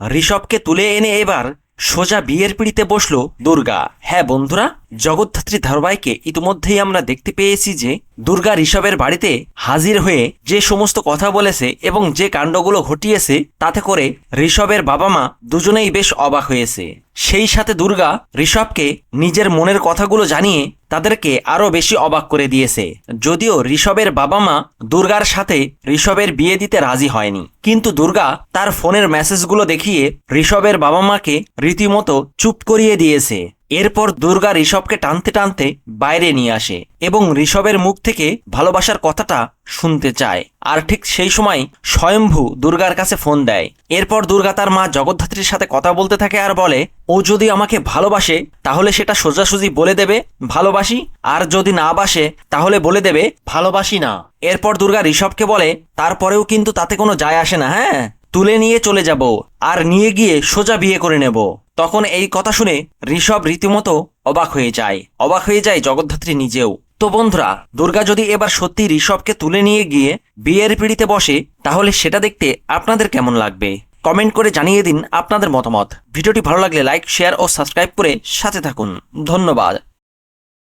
ঋষভকে তুলে এনে এবার সোজা বিয়ের পিড়িতে বসল দুর্গা। হ্যাঁ বন্ধুরা জগদ্ধাত্রী ধারাবাহিকে ইতিমধ্যেই আমরা দেখতে পেয়েছি যে দুর্গা ঋষভের বাড়িতে হাজির হয়ে যে সমস্ত কথা বলেছে এবং যে কাণ্ডগুলো ঘটিয়েছে, তাতে করে ঋষভের বাবা মা দুজনেই বেশ অবাক হয়েছে। সেই সাথে দুর্গা ঋষভকে নিজের মনের কথাগুলো জানিয়ে তাদেরকে আরও বেশি অবাক করে দিয়েছে। যদিও ঋষভের বাবা মা দুর্গার সাথে ঋষভের বিয়ে দিতে রাজি হয়নি। কিন্তু দুর্গা তার ফোনের মেসেজগুলো দেখিয়ে ঋষভের বাবা মাকে রীতিমতো চুপ করিয়ে দিয়েছে। এরপর দুর্গা ঋষভকে টানতে টানতে বাইরে নিয়ে আসে এবং ঋষভের মুখ থেকে ভালোবাসার কথাটা শুনতে চায়। আর ঠিক সেই সময় স্বয়ম্ভু দুর্গার কাছে ফোন দেয়। এরপর দুর্গা তার মা জগদ্ধাত্রীর সাথে কথা বলতে থাকে আর বলে, ও যদি আমাকে ভালোবাসে, তাহলে সেটা সোজাসুজি বলে দেবে, ভালোবাসি। আর যদি না বাসে, তাহলে বলে দেবে, ভালোবাসি না। এরপর দুর্গা ঋষভকে বলে, তারপরেও কিন্তু তাতে কোনো যায় আসে না হ্যাঁ? তুলে নিয়ে চলে যাব আর নিয়ে গিয়ে সোজা বিয়ে করে নেব। তখন এই কথা শুনে ঋষভ রীতিমতো অবাক হয়ে যায়। অবাক হয়ে যায় জগদ্ধাত্রী নিজেও। তো বন্ধুরা, দুর্গা যদি এবার সত্যি ঋষভকে তুলে নিয়ে গিয়ে বিয়ের পিড়িতে বসে, তাহলে সেটা দেখতে আপনাদের কেমন লাগবে? কমেন্ট করে জানিয়ে দিন আপনাদের মতামত। ভিডিওটি ভালো লাগলে লাইক, শেয়ার ও সাবস্ক্রাইব করে সাথে থাকুন। ধন্যবাদ।